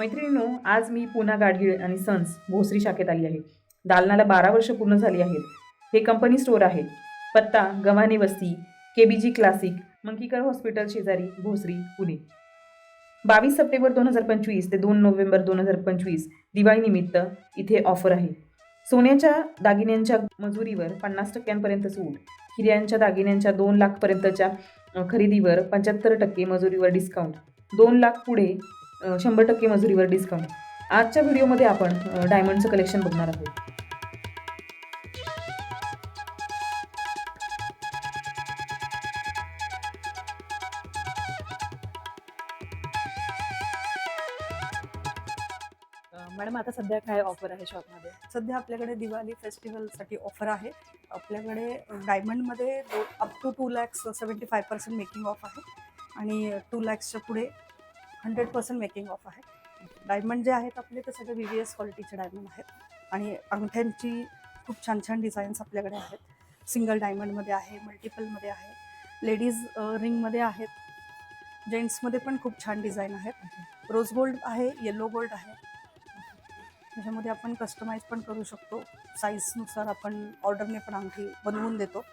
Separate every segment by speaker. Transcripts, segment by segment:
Speaker 1: मैत्रिणींनो आज मी पुन्हा गाडगीळ आणि सन्स भोसरी शाखेत आली आहे. दालनाला बारा वर्ष पूर्ण झाली आहेत. हे कंपनी स्टोअर आहे. पत्ता गव्हाणे वस्ती के बी जी क्लासिक मंकीकर हॉस्पिटल शेजारी भोसरी पुणे. बावीस सप्टेंबर दोन हजार पंचवीस ते दोन नोव्हेंबर दोन हजार पंचवीस दिवाळीनिमित्त इथे ऑफर आहे. सोन्याच्या दागिन्यांच्या मजुरीवर पन्नास टक्क्यांपर्यंत सूट. हिऱ्यांच्या दागिन्यांच्या दोन लाखपर्यंतच्या खरेदीवर पंच्याहत्तर टक्के मजुरीवर डिस्काउंट दोन लाख पुढे शंभर टक्के मजुरीवर डिस्काउंट आजच्या व्हिडिओमध्ये आपण डायमंडचं कलेक्शन बघणार आहोत. मॅडम आता सध्या काय ऑफर आहे शॉपमध्ये
Speaker 2: सध्या आपल्याकडे दिवाळी फेस्टिवलसाठी ऑफर आहे आपल्याकडे डायमंडमध्ये दो up to two lakhs seventy five percent making off आहे. आणि टू लॅक्सच्या पुढे हंड्रेड पर्सेंट मेकिंग ऑफ आहे. डायमंड जे आहेत आपले ते सगळे व्ही एस क्वालिटीचे डायमंड आहेत. आणि अंगठ्यांची खूप छान छान डिझाईन्स आपल्याकडे आहेत. सिंगल डायमंडमध्ये आहे मल्टिपलमध्ये आहे. लेडीज रिंगमध्ये आहेत. जेंट्समध्ये पण खूप छान डिझाईन आहेत. रोज गोल्ड आहे येलो गोल्ड आहे. त्याच्यामध्ये आपण कस्टमाइज पण करू शकतो. साईजनुसार आपण ऑर्डरने पण अंगठी बनवून देतो.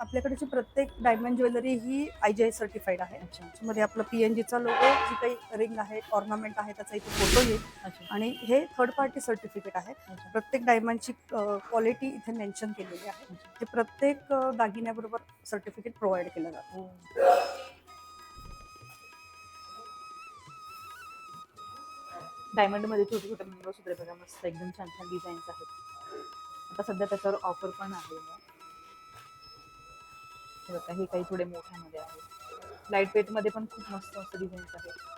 Speaker 2: आपल्याकडची प्रत्येक डायमंड ज्वेलरी ही आय जी आय सर्टिफाईड आहे.
Speaker 1: अच्छा.
Speaker 2: त्याच्यामध्ये आपलं पी एन जीचा लोगो जी काही रिंग आहे ऑर्नामेंट आहे त्याचा इथे फोटो येईल. आणि हे थर्ड पार्टी सर्टिफिकेट आहे. प्रत्येक डायमंडची क्वालिटी इथे मेन्शन केलेली आहे. ते प्रत्येक दागिन्याबरोबर सर्टिफिकेट प्रोव्हाइड केलं जातं.
Speaker 1: डायमंडमध्ये छोटे छोटे मंगळसूत्र बघा मस्त एकदम छान छान डिझाईन्स आहेत. आता सध्या त्याच्यावर ऑफर पण आहे. हे बघा हे काही थोडे मोठ्यामध्ये आहे. लाइट वेटमध्ये पण खूप मस्त मस्त डिझाईन्स आहेत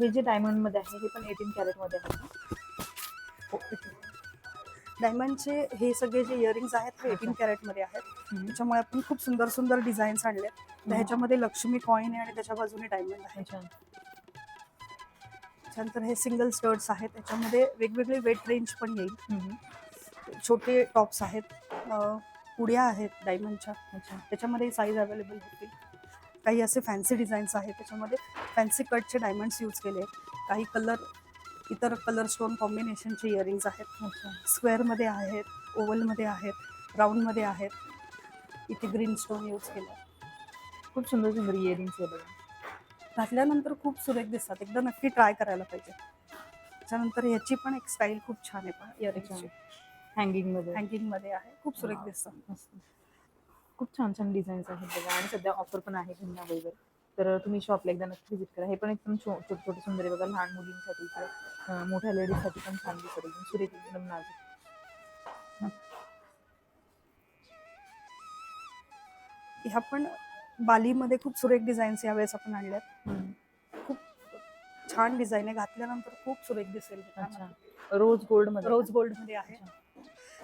Speaker 1: हे जे डायमंडमध्ये आहे हे पण एटीन कॅरेटमध्ये आहे?
Speaker 2: डायमंडचे हे सगळे जे इयरिंग्स आहेत ते एटीन कॅरेटमध्ये आहेत. त्याच्यामुळे आपण खूप सुंदर सुंदर डिझाईन्स आणले तर ह्याच्यामध्ये लक्ष्मी कॉईन आहे आणि त्याच्या बाजूने डायमंड आहे. त्याच्यानंतर हे सिंगल स्टर्ट्स आहेत. त्याच्यामध्ये वेगवेगळे वेट रेंज पण येईल. छोटे टॉप्स आहेत. पुड्या आहेत डायमंडच्या
Speaker 1: अच्छा.
Speaker 2: त्याच्यामध्ये साईज अवेलेबल होतील. काही असे फॅन्सी डिझाईन्स आहेत. त्याच्यामध्ये फॅन्सी कटचे डायमंड्स यूज केले आहेत. काही कलर इतर कलर स्टोन कॉम्बिनेशनचे इयरिंग्स आहेत.
Speaker 1: अच्छा.
Speaker 2: स्क्वेअरमध्ये आहेत ओव्हलमध्ये आहेत राऊंडमध्ये आहेत. इथे ग्रीन स्टोन यूज केलं
Speaker 1: खूप सुंदर सुंदर इयरिंग्स आहे बघा.
Speaker 2: घातल्यानंतर खूप सुरेख दिसतात. एकदा नक्की ट्राय करायला पाहिजे. त्याच्यानंतर ह्याची पण एक स्टाईल खूप छान आहे पण इयरिंगची
Speaker 1: हँगिंगमध्ये.
Speaker 2: हँगिंगमध्ये आहे. खूप सुरेख
Speaker 1: मस्त. खूप छान छान डिझाईन्स आहेत बघा. आणि सध्या ऑफर पण आहे पुन्हा वगैरे. तर तुम्ही शॉपला एकदा नक्की विजिट करा. हे पण एकदम छोटे छोटे सुंदर बघा. लहान मुलींसाठी मोठ्या लेडीजसाठी पण छान दिसत. एकदम सुरेख एकदम नाजूक.
Speaker 2: ह्या पण बालीमध्ये खूप सुरेख डिझाईन्स यावेळेस आपण आणल्यात. खूप छान डिझाईन आहे. घातल्यानंतर खूप सुरेख दिसेल.
Speaker 1: रोज गोल्डमध्ये
Speaker 2: रोज गोल्डमध्ये आहे.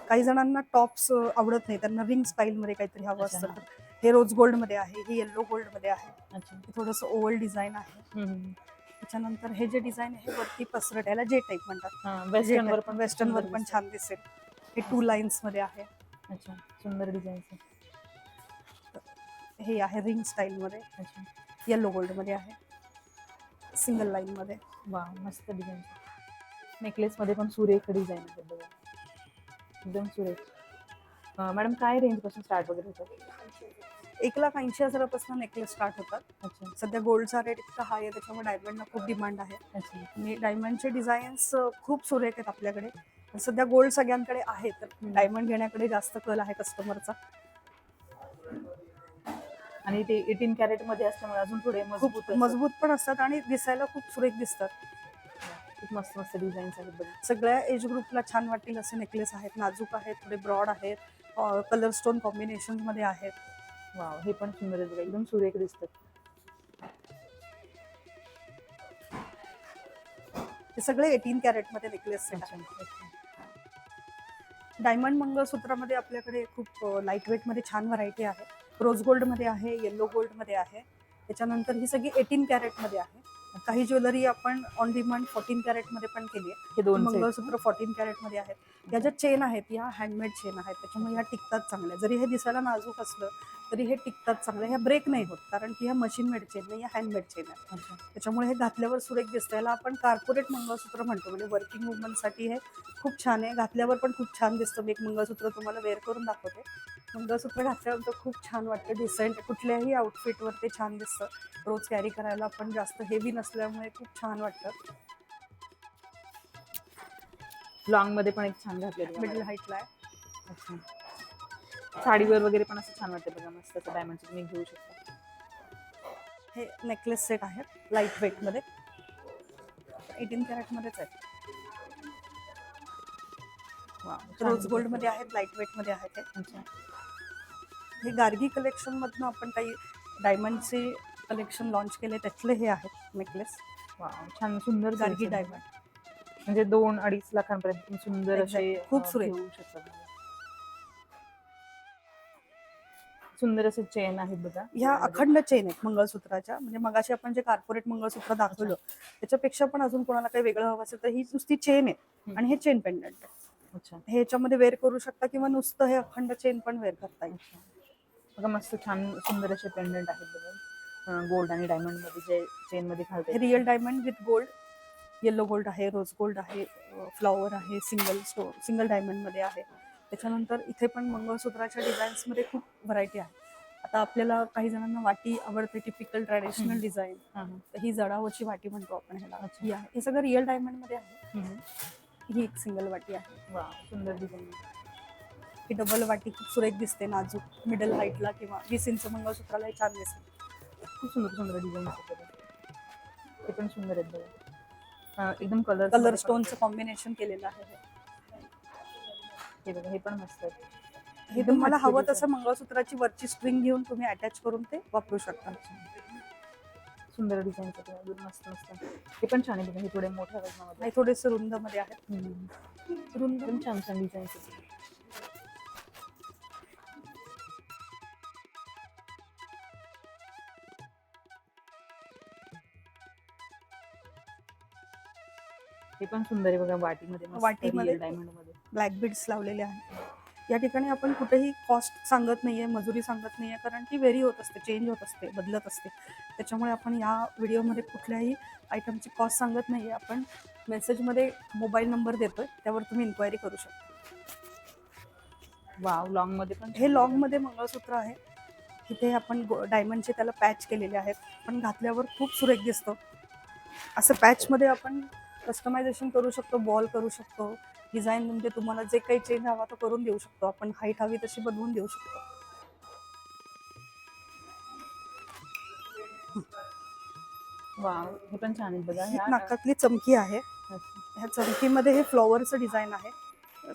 Speaker 2: काही जणांना टॉप्स आवडत नाही. त्यांना रिंग स्टाईल मध्ये काहीतरी हवं असतं. तर हे रोज गोल्डमध्ये आहे हे येल्लो गोल्डमध्ये आहे.
Speaker 1: अच्छा.
Speaker 2: हे थोडंसं ओव्हल डिझाईन आहे. त्याच्यानंतर हे जे डिझाईन आहे वरती पसरट याला जे टाईप म्हणतात.
Speaker 1: हा वेस्टर्न वर पण.
Speaker 2: छान दिसेल. हे टू लाईन्समध्ये आहे.
Speaker 1: अच्छा सुंदर डिझाईन्स
Speaker 2: हे आहे रिंग स्टाईल मध्ये
Speaker 1: अच्छा.
Speaker 2: येल्लो गोल्डमध्ये आहे. सिंगल लाईन मध्ये
Speaker 1: वा मस्त डिझाईन नेकलेस मध्ये पण सुरेख डिझाईन आहे बघा. एकदम सुरेख. मॅडम काय रेंजपासून स्टार्ट वगैरे होतं?
Speaker 2: एक लाख ऐंशी हजारापासून नेकलेस स्टार्ट होतात.
Speaker 1: अच्छा.
Speaker 2: सध्या गोल्डचा रेट इतका हाय आहे त्याच्यामुळे डायमंडला खूप डिमांड आहे.
Speaker 1: अच्छा.
Speaker 2: आणि डायमंडचे डिझाईन्स खूप सुरेख आहेत आपल्याकडे. सध्या गोल्ड सगळ्यांकडे आहे तर. डायमंड घेण्याकडे जास्त कल आहे कस्टमरचा
Speaker 1: आणि ते एटीन कॅरेटमध्ये असल्यामुळे अजून थोडे मजबूत.
Speaker 2: मजबूत पण असतात आणि दिसायला खूप सुरेख दिसतात.
Speaker 1: खूप मस्त मस्त डिझाईन्स आहेत बघा.
Speaker 2: सगळ्या एज ग्रुपला छान वाटतील असे नेकलेस आहेत नाजूक आहेत थोडे ब्रॉड आहेत कलर स्टोन कॉम्बिनेशनमध्ये आहेत.
Speaker 1: वाव हे पण सुंदर आहे बघा. एकदम सुरेख दिसतात.
Speaker 2: हे सगळे एटीन कॅरेटमध्ये नेकलेस. डायमंड मंगळसूत्रामध्ये आपल्याकडे खूप लाइट वेटमध्ये छान व्हरायटी आहे. रोज गोल्डमध्ये आहे येल्लो गोल्डमध्ये आहे. त्याच्यानंतर ही सगळी एटीन कॅरेटमध्ये आहे. काही ज्वेलरी आपण ऑन डिमांड फोर्टीन कॅरेटमध्ये पण केली आहे.
Speaker 1: हे दोन.
Speaker 2: मंगळसूत्र फोर्टीन कॅरेटमध्ये आहेत. या ज्या चेन आहेत या हँडमेड चेन आहेत त्याच्यामुळे ह्या टिकतात चांगल्या. जरी हे दिसायला नाजूक असलं तरी हे टिकतात चांगल्या. ह्या ब्रेक नाही होत कारण की ह्या मशीन मेड चेन नाही या हँडमेड चेन आहेत. त्याच्यामुळे हे घातल्यावर सुरेख दिसतं याला आपण कार्पोरेट मंगळसूत्र म्हणतो. म्हणजे वर्किंग वुमनसाठी हे खूप छान आहे. घातल्यावर पण खूप छान दिसतं. मी एक मंगळसूत्र तुम्हाला वेअर करून दाखवते. मंगळसूत्र घातल्यानंतर खूप छान वाटतं. डिसेंट कुठल्याही आउटफिटवर ते छान दिसतं. रोज कॅरी करायला पण जास्त हेवी नसल्यामुळे खूप छान वाटतं.
Speaker 1: लॉंगमध्ये पण एक छान घातलेली
Speaker 2: मिडल
Speaker 1: आहे.
Speaker 2: हाईटला आहे.
Speaker 1: अच्छा. साडीवर वगैरे पण असं छान वाटतं बघा. मस्त असं डायमंडचं तुम्ही घेऊ शकता.
Speaker 2: हे नेकलेस सेट आहेत लाइट वेटमध्ये एटीन कॅरेटमध्येच आहेत
Speaker 1: Wow, छान
Speaker 2: रोज. गोल्डमध्ये आहेत लाइट वेटमध्ये आहेत हे.
Speaker 1: अच्छा.
Speaker 2: हे गार्गी कलेक्शनमधनं आपण काही डायमंडचे कलेक्शन लॉन्च केले त्यातले हे आहेत नेकलेस
Speaker 1: छान सुंदर
Speaker 2: गार्गी. डायमंड
Speaker 1: म्हणजे दोन अडीच लाखांपर्यंत तुम्ही सुंदर असे.
Speaker 2: खूप सुरेख.
Speaker 1: सुंदर असे चेन आहेत बघा.
Speaker 2: ह्या अखंड चेन आहेत मंगळसूत्राच्या. म्हणजे मगाशी आपण जे कार्पोरेट मंगळसूत्र दाखवलं त्याच्यापेक्षा पण अजून कोणाला काही वेगळं हवं असेल तर ही नुसती चेन आहे. आणि हे चेन पेंडंट आहे
Speaker 1: अच्छा.
Speaker 2: हे ह्याच्यामध्ये वेअर करू शकता किंवा नुसतं हे अखंड चेन पण वेअर करता येईल.
Speaker 1: बघा मस्त छान सुंदर असे पेंडंट आहेत बघा. गोल्ड आणि डायमंडमध्ये जे चेन मध्ये घालते
Speaker 2: हे real diamond with gold yellow gold आहे रोज गोल्ड आहे फ्लॉवर आहे सिंगल स्टोन सिंगल डायमंडमध्ये आहे. त्याच्यानंतर इथे पण मंगळसूत्राच्या डिझाईन्समध्ये खूप व्हरायटी आहे. आता आपल्याला काही जणांना वाटी आवडते टिपिकल ट्रॅडिशनल. डिझाईन
Speaker 1: हा,
Speaker 2: तर ही जडावची वाटी म्हणतो आपण ह्याला. ही आहे. हे सगळं रिअल डायमंडमध्ये आहे.
Speaker 1: हा. हम्म.
Speaker 2: ही एक सिंगल वाटी आहे.
Speaker 1: वा सुंदर डिझाईन
Speaker 2: ही डबल वाटी खूप सुरेख दिसते नाजूक मिडल हाईटला किंवा वीस इंच मंगळसूत्रालाही छान दिसते.
Speaker 1: खूप सुंदर सुंदर डिझाईन ते पण सुंदर आहेत बघा. एकदम कलर
Speaker 2: कलर स्टोनचं कॉम्बिनेशन केलेलं आहे हे.
Speaker 1: बघा हे पण मस्त आहे.
Speaker 2: हे तुम्हाला हवं. तसं मंगळसूत्राची वरची स्ट्रिंग घेऊन तुम्ही अटॅच करून ते वापरू शकता.
Speaker 1: सुंदर डिझाईन मस्त मस्त हे पण छान आहे बघा हे थोडे मोठ्या वजनामध्ये.
Speaker 2: थोडेसे रुंदमध्ये आहेत. रुंद
Speaker 1: एकदम छान छान डिझाईन्स हे पण सुंदर आहे बघा वाटीमध्ये
Speaker 2: वाटीमध्ये.
Speaker 1: डायमंडमध्ये
Speaker 2: ब्लॅक बीड्स लावलेले आहेत. या ठिकाणी आपण कुठेही कॉस्ट सांगत नाहीये मजुरी सांगत नाहीये कारण ती व्हेरी होत असते चेंज होत असते बदलत असते. त्याच्यामुळे आपण या व्हिडिओमध्ये कुठल्याही आयटमची कॉस्ट सांगत नाहीये. आपण मेसेजमध्ये मोबाईल नंबर देतोय त्यावर तुम्ही इन्क्वायरी करू शकता.
Speaker 1: वाव लॉंगमध्ये पण
Speaker 2: हे लॉंगमध्ये मंगळसूत्र आहे. इथे आपण डायमंडचे त्याला पॅच केलेले आहेत. पण घातल्यावर खूप सुरेख दिसतो. असं पॅचमध्ये आपण कस्टमायझेशन करू शकतो बॉल करू शकतो. डिझाईन म्हणजे तुम्हाला जे काही चेंज हवा तो करून देऊ शकतो. आपण हाईट हवी तशी बनवून देऊ शकतो.
Speaker 1: वाव हे पण छान आहे बघा.
Speaker 2: ही
Speaker 1: ह्या-
Speaker 2: नाकातली चमकी आहे. ह्या चमकीमध्ये हे फ्लॉवरचं डिझाईन आहे.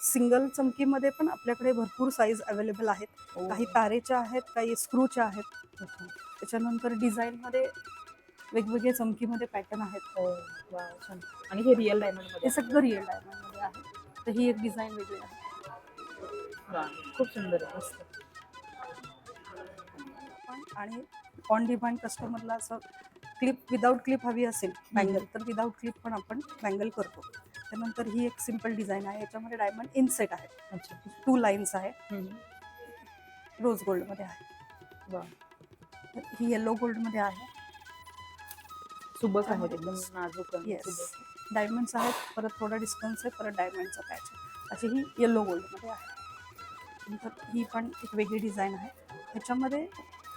Speaker 2: सिंगल चमकीमध्ये पण आपल्याकडे भरपूर साईज अवेलेबल आहेत.
Speaker 1: ओ,
Speaker 2: काही तारेच्या आहेत काही स्क्रूच्या आहेत. त्याच्यानंतर डिझाईनमध्ये वेगवेगळे चमकीमध्ये पॅटर्न आहेत
Speaker 1: छान. आणि हे रिअल डायमंड
Speaker 2: हे सगळं रिअल डायमंडमध्ये आहे. तर ही एक डिझाईन वेगळी आहे.
Speaker 1: खूप सुंदर आहे मस्त.
Speaker 2: आणि ऑन डिमांड कस्टमरला असं क्लिप विदाऊट क्लिप हवी असेल बँगल तर विदाऊट क्लिप पण आपण बँगल करतो. त्यानंतर ही एक सिंपल डिझाईन आहे याच्यामध्ये डायमंड इनसेट आहे. टू लाईन्स आहे. रोज गोल्डमध्ये आहे. ही येलो गोल्डमध्ये आहे.
Speaker 1: सुबक आहेत एकदम नाजूक आणि
Speaker 2: येस
Speaker 1: सुबक.
Speaker 2: डायमंड्स आहेत परत थोडा डिस्टन्स आहे परत डायमंडचा पॅच आहे अशी ही येलो गोल्डमध्ये आहे. नंतर ही पण एक वेगळी डिझाईन आहे. ह्याच्यामध्ये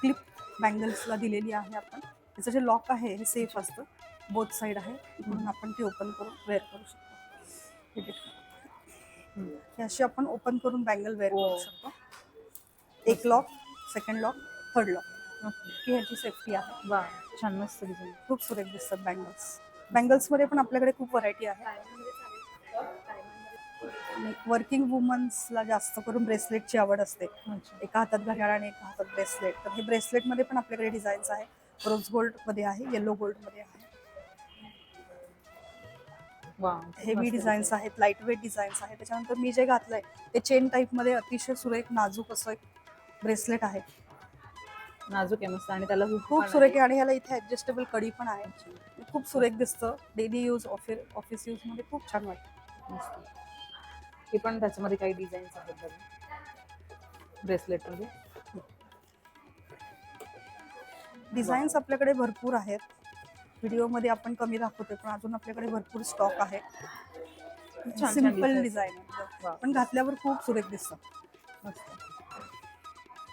Speaker 2: क्लिप बँगल्सला दिलेली आहे आपण. त्याचं जे लॉक आहे हे सेफ असतं. बोथ साईड आहे. म्हणून आपण ते ओपन करून वेअर करू शकतो. हे.
Speaker 1: हम्म.
Speaker 2: हे अशी आपण ओपन करून बँगल वेअर. करू शकतो. एक lock second lock third lock
Speaker 1: okay.
Speaker 2: ही ह्याची सेफ्टी आहे.
Speaker 1: वा छान मस्त डिझाईन
Speaker 2: खूप सुरेख दिसतात बँगल्स बँगल्समध्ये पण आपल्याकडे खूप व्हरायटी आहे. वर्किंग वुमन्सला जास्त करून ब्रेसलेटची आवड असते. एका हातात घड्याळ आणि एका हातात ब्रेसलेट तर हे ब्रेसलेटमध्ये पण आपल्याकडे डिझाईन्स आहे रोज गोल्डमध्ये आहे. येलो गोल्डमध्ये आहे हेवी डिझाईन्स आहेत लाइट वेट डिझाईन्स आहेत. त्याच्यानंतर मी जे घातलंय ते चेन टाईपमध्ये अतिशय सुरेख नाजूक असं एक ब्रेसलेट आहे.
Speaker 3: नाजूक आहे मस्त आणि त्याला
Speaker 2: खूप सुरेख
Speaker 3: आहे.
Speaker 2: आणि ह्याला इथे ऍडजस्टेबल कडी पण आहे खूप सुरेख दिसतं. डेली यूज ऑफिस ऑफिस यूजमध्ये खूप छान वाटतं.
Speaker 3: मस्त. हे पण त्याच्यामध्ये काही डिझाईन्स आहेत बघा. ब्रेसलेटमध्ये.
Speaker 2: डिझाईन्स आपल्याकडे भरपूर आहेत. व्हिडिओमध्ये आपण कमी दाखवतो पण अजून आपल्याकडे भरपूर स्टॉक आहे.
Speaker 3: सिंपल.
Speaker 2: डिझाईन पण घातल्यावर खूप सुरेख दिसतं.
Speaker 3: मस्त.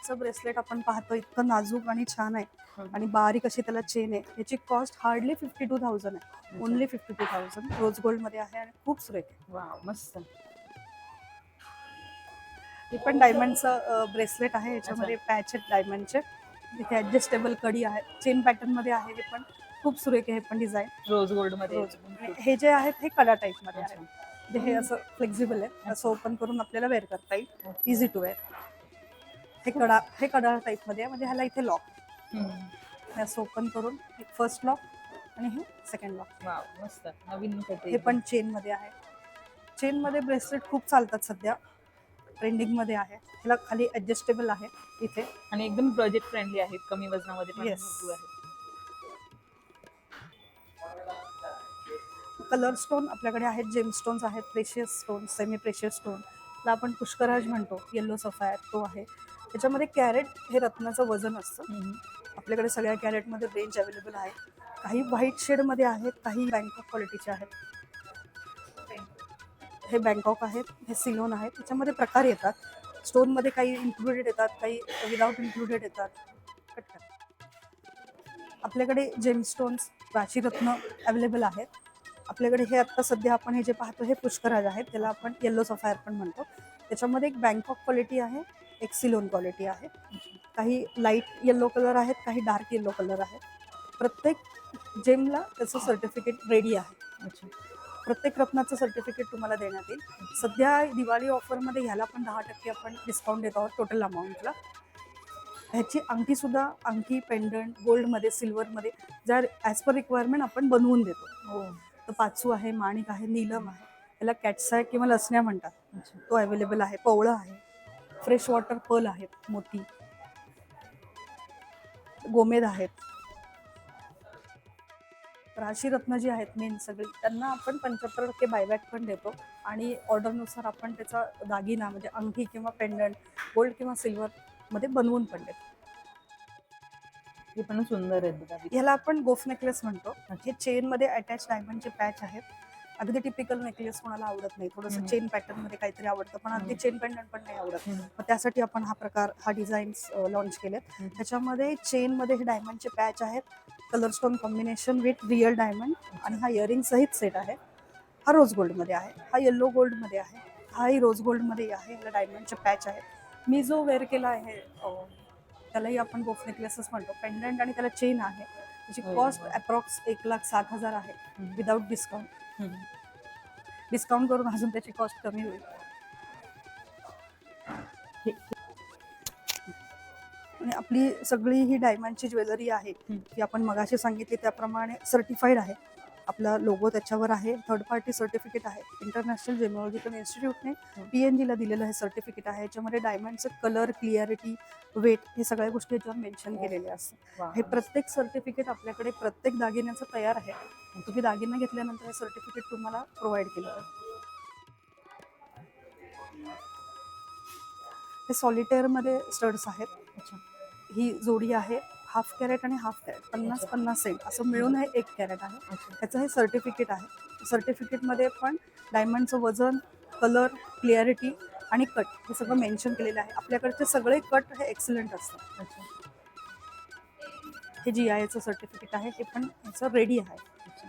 Speaker 2: असं ब्रेसलेट आपण पाहतो इतकं नाजूक आणि छान आहे.
Speaker 3: हम्म.
Speaker 2: आणि बारीक अशी त्याला चेन आहे. याची cost hardly fifty two thousand आहे. Only fifty two thousand rose गोल्डमध्ये आहे आणि खूप सुरेख आहे.
Speaker 3: वाव मस्त.
Speaker 2: हे पण डायमंडचं ब्रेसलेट आहे. याच्यामध्ये पॅच आहेत डायमंडचे इथे ऍडजस्टेबल कडी आहे. चेन पॅटर्नमध्ये आहे हे पण. खूप सुरेख आहे हे पण डिझाईन
Speaker 3: रोज
Speaker 2: गोल्डमध्ये. हे जे आहेत हे कडा टाईपमध्ये आहे हे असं फ्लेक्झिबल आहे. असं ओपन करून आपल्याला वेअर करता येईल. इझी टू वेअर हे कडा हे कडा टाईपमध्ये आहे. म्हणजे ह्याला इथे लॉक असं ओपन करून फर्स्ट लॉक आणि हे सेकंड लॉक
Speaker 3: वाव मस्त. नवीन
Speaker 2: हे पण चेन मध्ये आहे. चेन मध्ये ब्रेसलेट खूप चालतात सध्या. ट्रेंडिंगमध्ये आहे. ह्याला खाली ऍडजस्टेबल आहे इथे.
Speaker 3: आणि एकदम बजेट फ्रेंडली आहेत. कमी वजनामध्ये आहेत.
Speaker 2: कलर स्टोन आपल्याकडे आहेत. जेम स्टोन्स आहेत. Precious stone semi precious stone ला आपण पुष्कराज म्हणतो. येल्लो सफायर तो आहे. त्याच्यामध्ये कॅरेट हे रत्नाचं वजन असतं. आपल्याकडे सगळ्या कॅरेटमध्ये रेंज अवेलेबल आहे. काही व्हाईट शेडमध्ये आहेत काही बँकॉक क्वालिटीचे आहेत. हे बँकॉक आहेत हे सिलोन आहेत. त्याच्यामध्ये प्रकार येतात. स्टोनमध्ये काही इन्क्लुडेड येतात काही विदाऊट इन्क्लुडेड येतात. कट. आपल्याकडे जेमस्टोन्स राशीरत्न अवेलेबल आहेत. आपल्याकडे हे आत्ता सध्या आपण हे जे पाहतो हे पुष्कराज आहेत. त्याला आपण येल्लो सफायर पण म्हणतो. त्याच्यामध्ये एक बँकॉक क्वालिटी आहे. एक सिलोन क्वालिटी आहे. काही लाइट येल्लो कलर आहेत काही डार्क येल्लो कलर आहेत. प्रत्येक जेमला त्याचं सर्टिफिकेट रेडी आहे.
Speaker 3: अच्छा.
Speaker 2: प्रत्येक रत्नाचं सर्टिफिकेट तुम्हाला देण्यात येईल. सध्या दिवाळी ऑफरमध्ये ह्याला पण दहा टक्के आपण डिस्काउंट देत आहोत टोटल अमाऊंटला ह्याची अंगठीसुद्धा अंगठी पेंडंट गोल्डमध्ये सिल्वरमध्ये ज्या ॲज पर रिक्वायरमेंट आपण बनवून देतो.
Speaker 3: हो.
Speaker 2: तर पाचू आहे माणिक आहे नीलम आहे. याला कॅट्साय किंवा लसण्या म्हणतात.
Speaker 3: अच्छा.
Speaker 2: तो अवेलेबल आहे पवळं आहे. फ्रेश वॉटर पर्ल आहेत मोती. गोमेद आहेत. राशी रत्न जी आहेत मेन सगळी त्यांना आपण पंच्याहत्तर टक्के बायबॅक पण देतो. आणि ऑर्डरनुसार आपण त्याचा दागिना म्हणजे अंगठी किंवा पेंडंट गोल्ड किंवा सिल्वर मध्ये बनवून पण देतो.
Speaker 3: हे पण सुंदर आहेत
Speaker 2: ह्याला आपण गोफ नेकलेस म्हणतो. हे चेन मध्ये अटॅच डायमंडचे पॅच आहेत. अगदी टिपिकल नेकलेस कोणाला आवडत नाही थोडंसं. चेन पॅटर्नमध्ये काहीतरी आवडतं पण अगदी. चेन पेंडंट पण नाही आवडत. मग त्यासाठी आपण हा प्रकार हा डिझाईन्स लॉन्च केलेत. त्याच्यामध्ये चेन मध्ये हे डायमंडचे पॅच आहेत colour stone combination with real diamond आणि हा इयरिंग सहित सेट आहे हा रोज गोल्डमध्ये आहे हा येल्लो गोल्डमध्ये आहे हाही रोज गोल्डमध्ये आहे ह्याला डायमंडचे पॅच आहेत मी जो वेअर केला आहे त्यालाही आपण गोफ नेकलेसच म्हणतो पेंडंट आणि त्याला चेन आहे त्याची कॉस्ट
Speaker 3: वा.
Speaker 2: अप्रॉक्स एक लाख सात हजार आहे. Without discount. डिस्काउंट करून अजून त्याची कॉस्ट कमी होईल. आणि आपली सगळी ही डायमंडची ज्वेलरी आहे. ती आपण मगाशी सांगितली त्याप्रमाणे सर्टिफाईड आहे. आपला लोगो त्याच्यावर आहे थर्ड पार्टी सर्टिफिकेट आहे. इंटरनॅशनल जेमॉलॉजिकल इन्स्टिट्यूटने. पी एन जीला दिलेलं हे सर्टिफिकेट आहे. याच्यामध्ये डायमंडचं कलर क्लिअरिटी वेट हे सगळ्या गोष्टी याच्यावर मेन्शन केलेल्या असतात. हे प्रत्येक सर्टिफिकेट आपल्याकडे प्रत्येक दागिन्याचं तयार आहे. तुम्ही दागिना घेतल्यानंतर हे सर्टिफिकेट तुम्हाला प्रोव्हाइड केलं. हे सॉलिटेअरमध्ये स्टड्स आहेत
Speaker 3: अच्छा.
Speaker 2: ही जोडी आहे हाफ कॅरेट आणि हाफ कॅरेट पन्नास. पन्नास सेंट असं मिळून हे एक कॅरेट आहे. ह्याचं हे सर्टिफिकेट आहे सर्टिफिकेटमध्ये पण डायमंडचं वजन कलर क्लिअरिटी आणि कट हे सगळं मेन्शन केलेलं आहे आपल्याकडचे सगळे कट हे एक्सलंट असतात
Speaker 3: अच्छा.
Speaker 2: हे जी आय एचं सर्टिफिकेट आहे हे पण ह्याचं रेडी आहे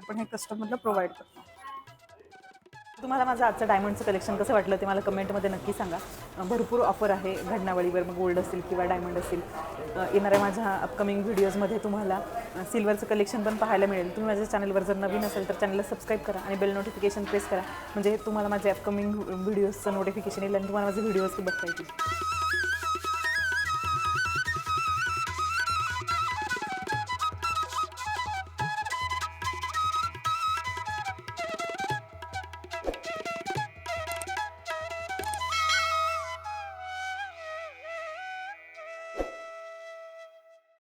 Speaker 2: आपण हे कस्टमरला प्रोव्हाइड करतो.
Speaker 1: तुम्हाला माझं आजचं डायमंडचं कलेक्शन कसं वाटलं ते मला कमेंटमध्ये नक्की सांगा. भरपूर ऑफर आहे घडणावळीवर मग गोल्ड असेल किंवा डायमंड असेल. येणाऱ्या माझ्या अपकमिंग व्हिडिओजमध्ये तुम्हाला सिल्वरचं कलेक्शन पण पाहायला मिळेल. तुम्ही माझ्या चॅनलवर जर नवीन असेल तर चॅनलला सबस्क्राईब करा आणि बेल नोटिफिकेशन प्रेस करा. म्हणजे तुम्हाला माझे अपकमिंग व्हिडिओजचं नोटिफिकेशन येईल आणि तुम्हाला माझे व्हिडिओज बघता येतील.